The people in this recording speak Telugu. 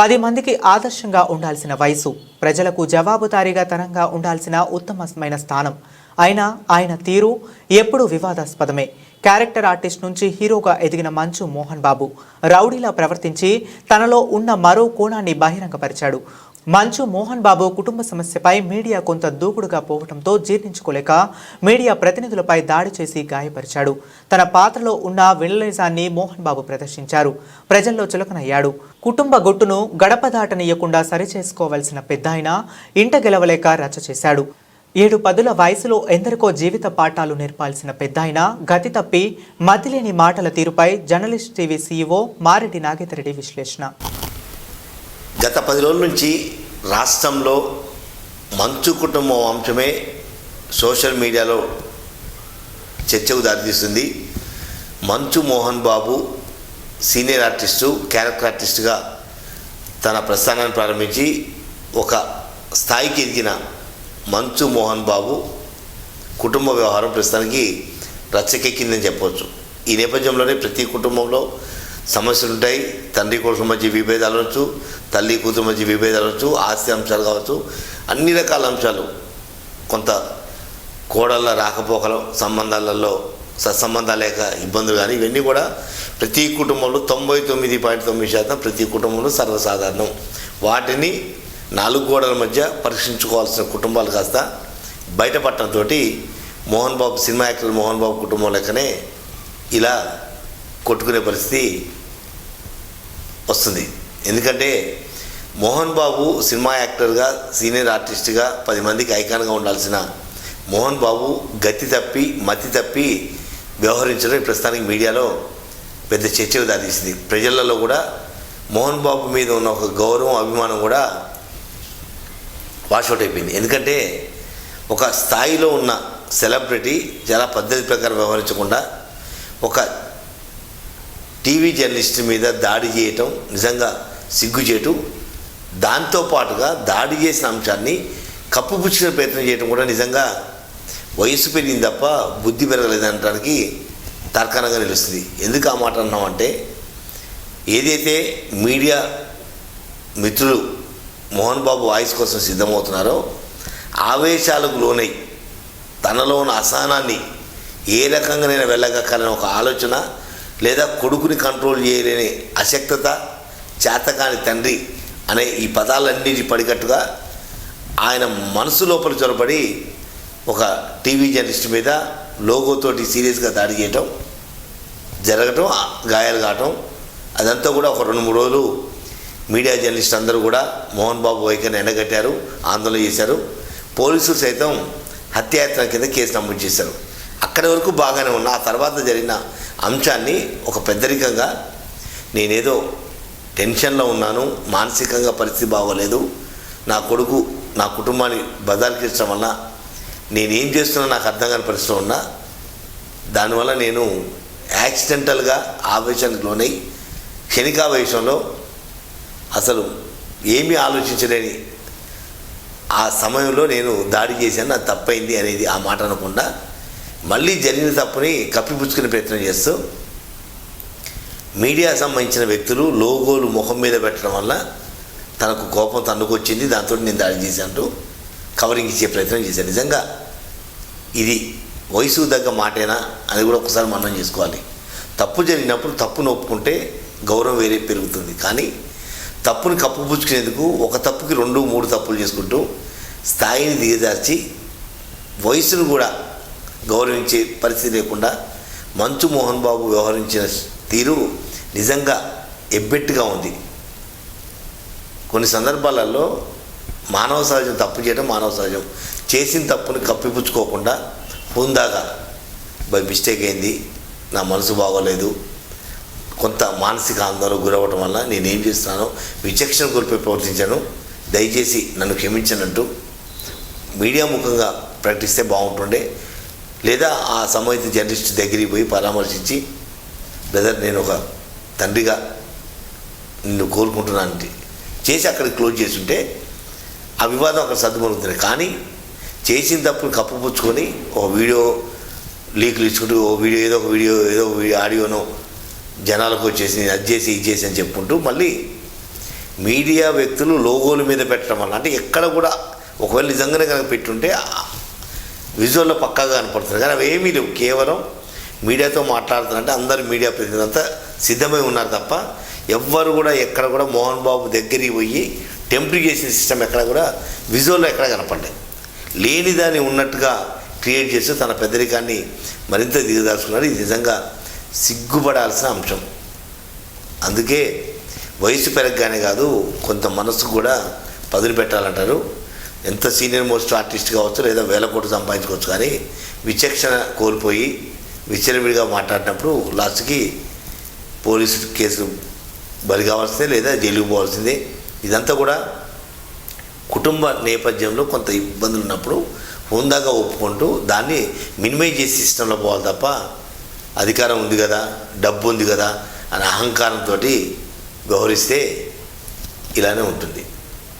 పది మందికి ఆదర్శంగా ఉండాల్సిన వయసు ప్రజలకు జవాబుదారీగా తనంగా ఉండాల్సిన ఉత్తమమైన స్థానం. అయినా ఆయన తీరు ఎప్పుడూ వివాదాస్పదమే. క్యారెక్టర్ ఆర్టిస్ట్ నుంచి హీరోగా ఎదిగిన మంచు మోహన్ బాబు రౌడీలా ప్రవర్తించి తనలో ఉన్న మరో కోణాన్ని బహిరంగపరిచాడు. మంచు మోహన్ బాబు కుటుంబ సమస్యపై మీడియా కొంత దూకుడుగా పోవడంతో జీర్ణించుకోలేక మీడియా ప్రతినిధులపై దాడి చేసి గాయపరిచాడు. తన పాత్రలో ఉన్న వినలేజాన్ని మోహన్ బాబు ప్రదర్శించారు. ప్రజల్లో చులకనయ్యాడు. కుటుంబ గొట్టును గడప దాటనీయకుండా సరిచేసుకోవలసిన పెద్దాయన ఇంట గెలవలేక రచ్చ చేశాడు. ఏడు పదుల వయసులో ఎందరికో జీవిత పాఠాలు నేర్పాల్సిన పెద్దాయన గతి తప్పి మతిలేని మాటల తీరుపై journalist TV CEO Mareddy Nagender Reddy విశ్లేషణ. గత పది రోజుల నుంచి రాష్ట్రంలో మంచు కుటుంబం అంశమే సోషల్ మీడియాలో చర్చకు దారితీస్తుంది. Manchu Mohan Babu senior artist character ఆర్టిస్టుగా తన ప్రస్థానాన్ని ప్రారంభించి ఒక స్థాయికి ఎదిగిన మంచు మోహన్ బాబు కుటుంబ వ్యవహారం ప్రస్తుతానికి రచ్చకెక్కిందని చెప్పవచ్చు. ఈ నేపథ్యంలోనే ప్రతి కుటుంబంలో సమస్యలు ఉంటాయి తండ్రి కోసం మధ్య విభేదాలు అవచ్చు తల్లి కూతురు మధ్య విభేదాలు అవచ్చు ఆస్తి అంశాలు కావచ్చు అన్ని రకాల అంశాలు. కొంత కోడళ్ళ రాకపోకల సంబంధాలలో సత్సంబంధాలు లేక ఇబ్బందులు కానీ ఇవన్నీ కూడా ప్రతి కుటుంబంలో తొంభై తొమ్మిది పాయింట్ తొమ్మిది శాతం ప్రతి కుటుంబంలో సర్వసాధారణం. వాటిని నాలుగు గోడల మధ్య పరీక్షించుకోవాల్సిన కుటుంబాలు కాస్త బయటపడటంతో మోహన్ బాబు సినిమా యాక్టర్ మోహన్ బాబు కుటుంబం లెక్కనే ఇలా కొట్టుకునే పరిస్థితి వస్తుంది. ఎందుకంటే మోహన్ బాబు సినిమా యాక్టర్గా సీనియర్ ఆర్టిస్ట్గా పది మందికి ఐకాన్గా ఉండాల్సిన మోహన్ బాబు గతి తప్పి మతి తప్పి వ్యవహరించడం ప్రస్తుతానికి మీడియాలో పెద్ద చర్చకు దారితీసింది. ప్రజలలో కూడా మోహన్ బాబు మీద ఉన్న ఒక గౌరవం అభిమానం కూడా వాషౌట్ అయిపోయింది. ఎందుకంటే ఒక స్థాయిలో ఉన్న సెలబ్రిటీ చాలా పద్ధతి ప్రకారం వ్యవహరించకుండా ఒక టీవీ జర్నలిస్ట్ మీద దాడి చేయటం నిజంగా సిగ్గుచేటు దాంతోపాటుగా దాడి చేసిన అంశాన్ని కప్పుపుచ్చిన ప్రయత్నం చేయటం కూడా నిజంగా వయసు పెరిగింది తప్ప బుద్ధి పెరగలేదనడానికి తర్కనంగా నిలుస్తుంది. ఎందుకు ఆ మాట అన్నామంటే ఏదైతే మీడియా మిత్రులు మోహన్ బాబు వాయిస్ కోసం సిద్ధమవుతున్నారో ఆవేశాలకు లోనై తనలో ఉన్న అసహనాన్ని ఏ రకంగా నేను వెళ్ళగక్కలని ఒక ఆలోచన లేదా కొడుకుని కంట్రోల్ చేయలేని అశక్తత చేతకాని తండ్రి అనే ఈ పదాలన్నిటి పడికట్టుగా ఆయన మనసు లోపల చొరబడి ఒక టీవీ జర్నలిస్ట్ మీద లోగోతోటి సీరియస్గా దాడి చేయటం జరగటం గాయాలు కావటం అదంతా కూడా ఒక రెండు మూడు రోజులు మీడియా జర్నలిస్ట్ అందరూ కూడా మోహన్ బాబు వైఖరిని ఎండగట్టారు ఆందోళన చేశారు. పోలీసులు సైతం హత్యాయత్నం కింద కేసు నమోదు చేశారు. అక్కడి వరకు బాగానే ఉన్న. ఆ తర్వాత జరిగిన అంశాన్ని ఒక పెద్దరికంగా నేనేదో టెన్షన్లో ఉన్నాను మానసికంగా పరిస్థితి బాగోలేదు. నా కొడుకు నా కుటుంబాన్ని బదాలికించడం వల్ల నేనేం చేస్తున్నా నాకు అర్థం కాని పరిస్థితి ఉన్నా దానివల్ల నేను యాక్సిడెంటల్గా ఆవేశానికి లోనై క్షణికావేశంలో అసలు ఏమీ ఆలోచించలేని ఆ సమయంలో నేను దాడి చేశాను. అది తప్పైంది అనేది ఆ మాట అనకుండా మళ్ళీ జరిగిన తప్పుని కప్పిపుచ్చుకునే ప్రయత్నం చేస్తూ మీడియా సంబంధించిన వ్యక్తులు లోగోలు ముఖం మీద పెట్టడం వల్ల తనకు కోపం తన్నుకొచ్చింది దాంతో నేను దాడి చేశాను కవరింగ్ ఇచ్చే ప్రయత్నం చేశాను. నిజంగా ఇది వయసు దగ్గ మాటేనా అని కూడా ఒకసారి మనం చేసుకోవాలి. తప్పు జరిగినప్పుడు తప్పును ఒప్పుకుంటే గౌరవం వేరే పెరుగుతుంది. కానీ తప్పుని కప్పుపుచ్చుకునేందుకు ఒక తప్పుకి రెండు మూడు తప్పులు చేసుకుంటూ స్థాయిని దిగజార్చి వయసును కూడా గౌరవించే పరిస్థితి లేకుండా మంచు మోహన్ బాబు వ్యవహరించిన తీరు నిజంగా ఎబ్బెట్టుగా ఉంది. కొన్ని సందర్భాలలో మానవ సహజం తప్పు చేయడం మానవ సహజం. చేసిన తప్పుని కప్పిపుచ్చుకోకుండా హుందాగా బై మిస్టేక్ అయింది నా మనసు బాగోలేదు కొంత మానసిక ఆందోళన గురవడం వల్ల నేనేం చేస్తున్నానో విచక్షణ కోల్పోయి ప్రవర్తించాను. దయచేసి నన్ను క్షమించనంటూ మీడియా ముఖంగా ప్రకటిస్తే బాగుంటుండే. లేదా ఆ సంబంధిత జర్నలిస్ట్ దగ్గరికి పోయి పరామర్శించి బ్రదర్ నేను ఒక తండ్రిగా నిన్ను కోరుకుంటున్నాను చేసి అక్కడ క్లోజ్ చేస్తుంటే ఆ వివాదం అక్కడ సర్దుమరుగుతుంది. కానీ చేసిన తప్పులు కప్పుపుచ్చుకొని ఒక వీడియో లీకులు ఇచ్చుకుంటూ ఓ వీడియో ఏదో ఒక వీడియో ఏదో ఒక ఆడియోను ఆడియోనో జనాలకు వచ్చేసి నేను అది చేసి ఇది చేసి అని చెప్పుకుంటూ మళ్ళీ మీడియా వ్యక్తులు లోగోల మీద పెట్టడం వల్ల అంటే ఎక్కడ కూడా ఒకవేళ నిజంగానే కనుక పెట్టుంటే విజువల్లో పక్కాగా కనపడుతుంది. కానీ అవి ఏమీ లేవు. కేవలం మీడియాతో మాట్లాడుతున్నారంటే అందరు మీడియా ప్రతినిధులంతా సిద్ధమై ఉన్నారు తప్ప ఎవ్వరు కూడా ఎక్కడ కూడా మోహన్ బాబు దగ్గరికి పోయి టెంప్ట్ చేసిన సిస్టమ్ ఎక్కడ కూడా విజువల్లో ఎక్కడ కనపడలేదు. లేని దాన్ని ఉన్నట్టుగా క్రియేట్ చేస్తూ తన పెద్దరికాన్ని మరింత దిగదాచుకున్నారు ఇది నిజంగా సిగ్గుపడాల్సిన అంశం. అందుకే వయసు పెరగగానే కాదు కొంత మనసు కూడా పదులు పెట్టాలంటారు. ఎంత సీనియర్ మోస్ట్ ఆర్టిస్ట్ కావచ్చు లేదా వేల కోట్లు సంపాదించుకోవచ్చు కానీ విచక్షణ కోల్పోయి విచ్చలవిడిగా మాట్లాడినప్పుడు లాస్ట్కి పోలీసు కేసు బలి కావాల్సిందే లేదా జైలుకు పోవాల్సిందే? ఇదంతా కూడా కుటుంబ నేపథ్యంలో కొంత ఇబ్బందులు ఉన్నప్పుడు హుందాగా ఒప్పుకుంటూ దాన్ని మినిమైజ్ చేసి సిస్టంలో పోవాలి తప్ప అధికారం ఉంది కదా డబ్బు ఉంది కదా అనే అహంకారంతో వ్యవహరిస్తే ఇలానే ఉంటుంది.